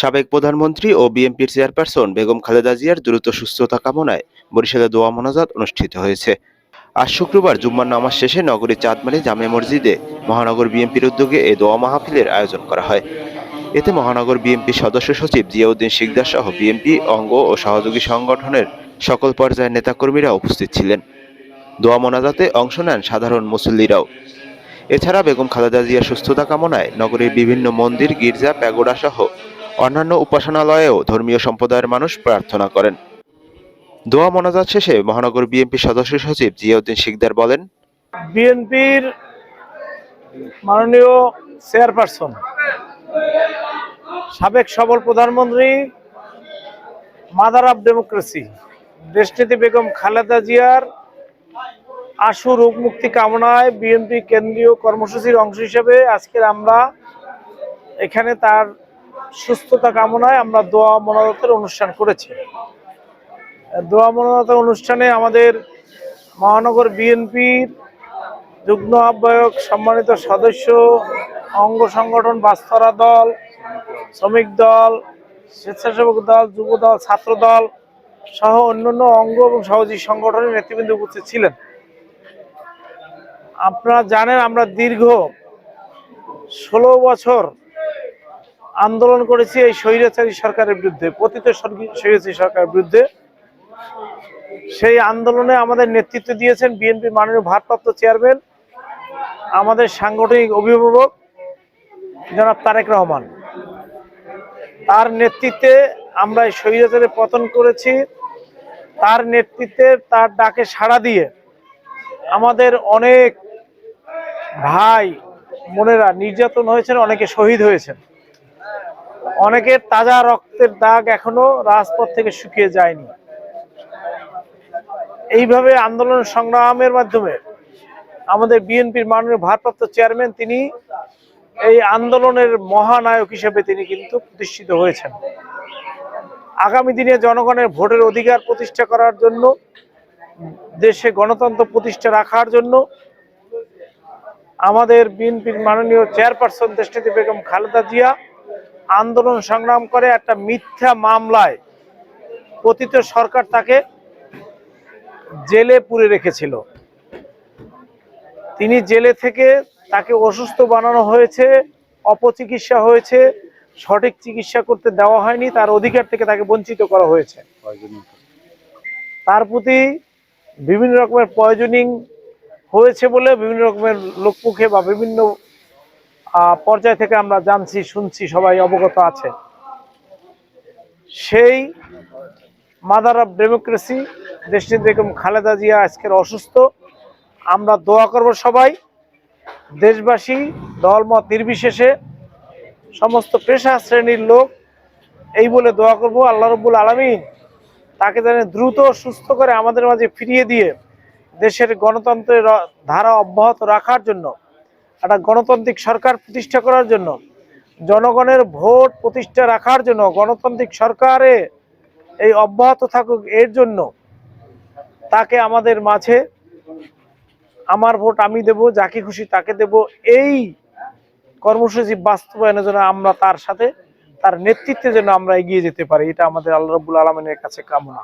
সাবেক প্রধানমন্ত্রী ও বিএনপির চেয়ারপারসন বেগম খালেদা জিয়ার দ্রুত সুস্থতা কামনায় বরিশালে দোয়া মোনাজাত অনুষ্ঠিত হয়েছে। আজ শুক্রবার জুম্মার নামাজ শেষে নগরীর চাঁদমারি জামে মসজিদে মহানগর বিএনপির উদ্যোগে এই দোয়া মাহফিলের আয়োজন করা হয়। এতে মহানগর বিএনপির সদস্য সচিব জিয়াউদ্দিন শিকদার সহ বিএনপি অঙ্গ ও সহযোগী সংগঠনের সকল পর্যায়ের নেতাকর্মীরা উপস্থিত ছিলেন। দোয়া মোনাজাতে অংশ নেন সাধারণ মুসল্লিরাও। এছাড়া বেগম খালেদা জিয়ার সুস্থতা কামনায় নগরীর বিভিন্ন মন্দির, গির্জা, প্যাগোডা সহ অন্যান্য উপাসনালয়েও ধর্মীয় সম্প্রদায়ের মানুষ প্রার্থনা করেন। দোয়া মোনাজাত শেষে মহানগর বিএনপি সদস্য সচিব জিয়াউদ্দিন শিকদার বলেন, বিএনপির মাননীয় চেয়ারপারসন, সাবেক সবল প্রধানমন্ত্রী, মাদার অফ ডেমোক্রেসি দেশনীতি বেগম খালেদা জিয়ার আশু রোগ মুক্তি কামনায় বিএনপি কেন্দ্রীয় কর্মসূচির অংশ হিসেবে আজকের আমরা এখানে তার সুস্থতা কামনায় আমরা দোয়া মনোনতের অনুষ্ঠান করেছি। দোয়া মনোনতের অনুষ্ঠানে আমাদের মহানগর বিএনপির যুগ্ম আহ্বায়ক, সম্মানিত সদস্য, অঙ্গ সংগঠন, বাস্তরা দল, শ্রমিক দল, স্বেচ্ছাসেবক দল, যুব দল, ছাত্র দল সহ অন্যান্য অঙ্গ এবং সহযোগী সংগঠনের নেতৃবৃন্দ উপস্থিত ছিলেন। আপনারা জানেন আমরা দীর্ঘ ষোলো বছর আন্দোলন করেছি এই স্বৈরাচারী সরকারের বিরুদ্ধে, পতিত স্বৈরাচারী সরকারের বিরুদ্ধে। সেই আন্দোলনে আমাদের নেতৃত্ব দিয়েছেন বিএনপি মাননীয় ভারপ্রাপ্ত চেয়ারম্যান, আমাদের সাংগঠনিক অভিভাবক জনাব তারেক রহমান। তার নেতৃত্বে আমরা এই স্বৈরাচারে পতন করেছি। তার নেতৃত্বে তার ডাকে সাড়া দিয়ে আমাদের অনেক ভাই, বোনেরা নির্যাতন হয়েছেন, অনেকে শহীদ হয়েছেন। অনেকের তাজা রক্তের দাগ এখনও রাজপথ থেকে শুকিয়ে যায়নি। এইভাবে আন্দোলন সংগ্রামের মাধ্যমে আমাদের বিএনপির মাননীয় ভারপ্রাপ্ত চেয়ারম্যান তিনি এই আন্দোলনের মহানায়ক হিসেবে তিনি কিন্তু প্রতিষ্ঠিত হয়েছেন। আগামী দিনে জনগণের ভোটের অধিকার প্রতিষ্ঠা করার জন্য, দেশে গণতন্ত্র প্রতিষ্ঠা রাখার জন্য আমাদের বিএনপির মাননীয় চেয়ারপারসন দেশনীতি বেগম খালেদা জিয়া আন্দোলন সংগ্রাম করে একটা মিথ্যা মামলায় পতিত সরকার তাকে জেলে পুরে রেখেছিল। তিনি জেলে থেকে তাকে অসুস্থ বানানো হয়েছে, অপচিকিৎসা হয়েছে, সঠিক চিকিৎসা করতে দেওয়া হয়নি, তার অধিকার থেকে তাকে বঞ্চিত করা হয়েছে। তার প্রতি বিভিন্ন রকমের পয়জনিং হয়েছে বলে বিভিন্ন রকমের লোকমুখে বা বিভিন্ন পর্যায় থেকে আমরা জানছি, শুনছি, সবাই অবগত আছে। সেই মাদার অফ ডেমোক্রেসি দেশটির বেগম খালেদা জিয়া আজকের অসুস্থ। আমরা দোয়া করব সবাই, দেশবাসী, দলমত নির্বিশেষে, সমস্ত পেশা শ্রেণির লোক, এই বলে দোয়া করব আল্লাহ রব্বুল আলমিন তাকে যেন দ্রুত, সুস্থ করে আমাদের মাঝে ফিরিয়ে দিয়ে দেশের গণতন্ত্রের ধারা অব্যাহত রাখার জন্য একটা গণতান্ত্রিক সরকার প্রতিষ্ঠা করার জন্য, জনগণের ভোট প্রতিষ্ঠা রাখার জন্য গণতান্ত্রিক সরকারে এই অব্যাহত থাকুক এর জন্য তাকে আমাদের মাঝে আমার ভোট আমি দেব, যাকে খুশি তাকে দেব, এই কর্মসূচি বাস্তবায়নের জন্য আমরা তার সাথে, তার নেতৃত্বে যেন আমরা এগিয়ে যেতে পারি, এটা আমাদের আল্লাহ রব্বুল আলমিনের কাছে কামনা।